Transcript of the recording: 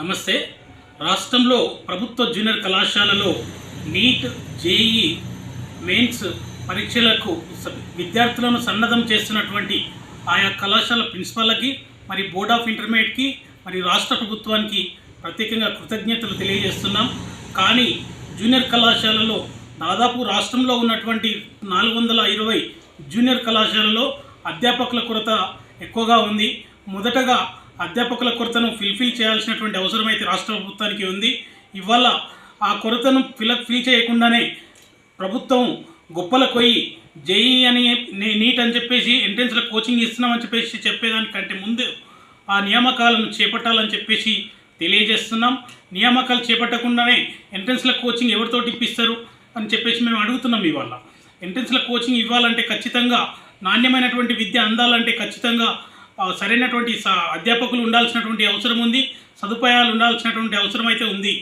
నమస్తే. రాష్ట్రంలో ప్రభుత్వ జూనియర్ కళాశాలలో నీట్ జేఈ మెయిన్స్ పరీక్షలకు విద్యార్థులను సన్నద్ధం చేస్తున్నటువంటి ఆయా కళాశాల ప్రిన్సిపాల్కి మరి బోర్డ్ ఆఫ్ ఇంటర్మీడియట్కి మరి రాష్ట్ర ప్రభుత్వానికి ప్రత్యేకంగా కృతజ్ఞతలు తెలియజేస్తున్నాం. కానీ జూనియర్ కళాశాలలో దాదాపు రాష్ట్రంలో ఉన్నటువంటి నాలుగు వందల ఇరవై జూనియర్ కళాశాలలో అధ్యాపకుల కొరత ఎక్కువగా ఉంది. మొదటగా అధ్యాపకుల కొరతను ఫిల్ఫిల్ చేయాల్సినటువంటి అవసరం అయితే రాష్ట్ర ప్రభుత్వానికి ఉంది. ఇవాళ ఆ కొరతను ఫిల్ ఫిల్ చేయకుండానే ప్రభుత్వం గొప్పల కొయ్యి జేఈ అని నీట్ అని చెప్పేసి ఎంట్రెన్స్లో కోచింగ్ ఇస్తున్నామని చెప్పేసి చెప్పేదానికంటే ముందు ఆ నియామకాలను చేపట్టాలని చెప్పేసి తెలియజేస్తున్నాం. నియామకాలు చేపట్టకుండానే ఎంట్రెన్స్ల కోచింగ్ ఎవరితోటి ఇప్పిస్తారు అని చెప్పేసి మేము అడుగుతున్నాం ఇవాళ. ఎంట్రెన్స్ల కోచింగ్ ఇవ్వాలంటే ఖచ్చితంగా నాణ్యమైనటువంటి విద్య అందాలంటే ఖచ్చితంగా సరైనటువంటి అధ్యాపకులు ఉండాల్సినటువంటి అవసరం ఉంది సదుపాయాలు ఉండాల్సినటువంటి అవసరం అయితే ఉంది.